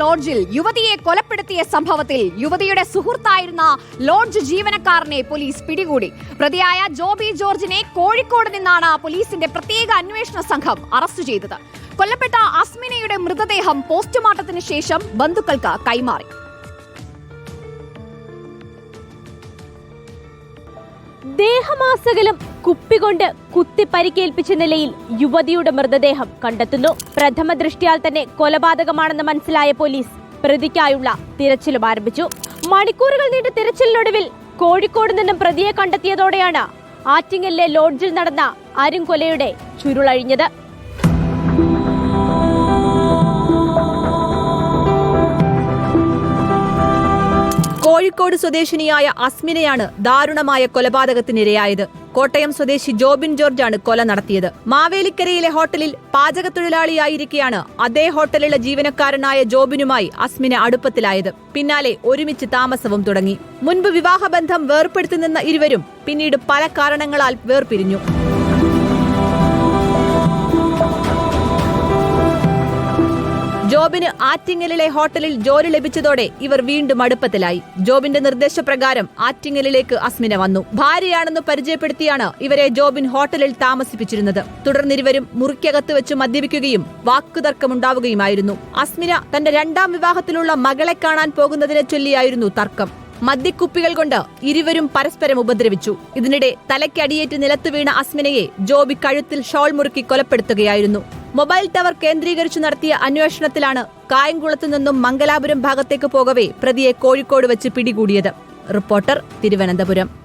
ലോഡ്ജിൽ യുവതിയെ കൊലപ്പെടുത്തിയ സംഭവത്തിൽ യുവതിയുടെ സുഹൃത്തായിരുന്ന ലോഡ്ജ് ജീവനക്കാരനെ പോലീസ് പിടികൂടി. പ്രതിയായ ജോബി ജോർജിനെ കോഴിക്കോട് നിന്നാണ് പോലീസിന്റെ പ്രത്യേക അന്വേഷണ സംഘം അറസ്റ്റ് ചെയ്തത്. കൊല്ലപ്പെട്ട അസ്മിനയുടെ മൃതദേഹം പോസ്റ്റ്മോർട്ടത്തിന് ശേഷം ബന്ധുക്കൾക്ക് കൈമാറി. ദേഹമാസകലം കുപ്പികൊണ്ട് കുത്തി പരിക്കേൽപ്പിച്ച നിലയിൽ യുവതിയുടെ മൃതദേഹം കണ്ടെത്തുന്നു. പ്രഥമ ദൃഷ്ടിയാൽ തന്നെ കൊലപാതകമാണെന്ന് മനസ്സിലായ പോലീസ് പ്രതിക്കായുള്ള തിരച്ചിലും ആരംഭിച്ചു. മണിക്കൂറുകൾ നീണ്ട തിരച്ചിലിനൊടുവിൽ കോഴിക്കോട് നിന്നും പ്രതിയെ കണ്ടെത്തിയതോടെയാണ് ആറ്റിങ്ങലിലെ ലോഡ്ജിൽ നടന്ന അരുംകൊലയുടെ ചുരുളഴിഞ്ഞത്. കോഴിക്കോട് സ്വദേശിനിയായ അസ്മിനയാണ് ദാരുണമായ കൊലപാതകത്തിനിരയായത്. കോട്ടയം സ്വദേശി ജോബിൻ ജോർജാണ് കൊല നടത്തിയത്. മാവേലിക്കരയിലെ ഹോട്ടലിൽ പാചകത്തൊഴിലാളിയായിരിക്കെയാണ് അതേ ഹോട്ടലിലെ ജീവനക്കാരനായ ജോബിനുമായി അസ്മിന അടുപ്പത്തിലായത്. പിന്നാലെ ഒരുമിച്ച് താമസവും തുടങ്ങി. മുൻപ് വിവാഹബന്ധം വേർപ്പെടുത്തി നിന്ന ഇരുവരും പിന്നീട് പല കാരണങ്ങളാൽ വേർപിരിഞ്ഞു. ജോബിന് ആറ്റിങ്ങലിലെ ഹോട്ടലിൽ ജോലി ലഭിച്ചതോടെ ഇവർ വീണ്ടും അടുപ്പത്തിലായി. ജോബിന്റെ നിർദ്ദേശപ്രകാരം ആറ്റിങ്ങലിലേക്ക് അസ്മിന വന്നു. ഭാര്യയാണെന്ന് പരിചയപ്പെടുത്തിയാണ് ഇവരെ ജോബിൻ ഹോട്ടലിൽ താമസിപ്പിച്ചിരുന്നത്. തുടർന്ന് ഇരുവരും മുറിക്കകത്ത് വെച്ച് മദ്യപിക്കുകയും വാക്കുതർക്കമുണ്ടാവുകയുമായിരുന്നു. അസ്മിന തന്റെ രണ്ടാം വിവാഹത്തിലുള്ള മകളെ കാണാൻ പോകുന്നതിനെ ചൊല്ലിയായിരുന്നു തർക്കം. മദ്യക്കുപ്പികൾ കൊണ്ട് ഇരുവരും പരസ്പരം ഉപദ്രവിച്ചു. ഇതിനിടെ തലയ്ക്കടിയേറ്റ് നിലത്ത് വീണ അസ്മിനയെ ജോബി കഴുത്തിൽ ഷോൾ മുറുക്കി കൊലപ്പെടുത്തുകയായിരുന്നു. മൊബൈൽ ടവർ കേന്ദ്രീകരിച്ചു നടത്തിയ അന്വേഷണത്തിലാണ് കായംകുളത്തു നിന്നും മംഗലാപുരം ഭാഗത്തേക്ക് പോകവേ പ്രതിയെ കോഴിക്കോട് വെച്ച് പിടികൂടിയത്. റിപ്പോർട്ടർ തിരുവനന്തപുരം.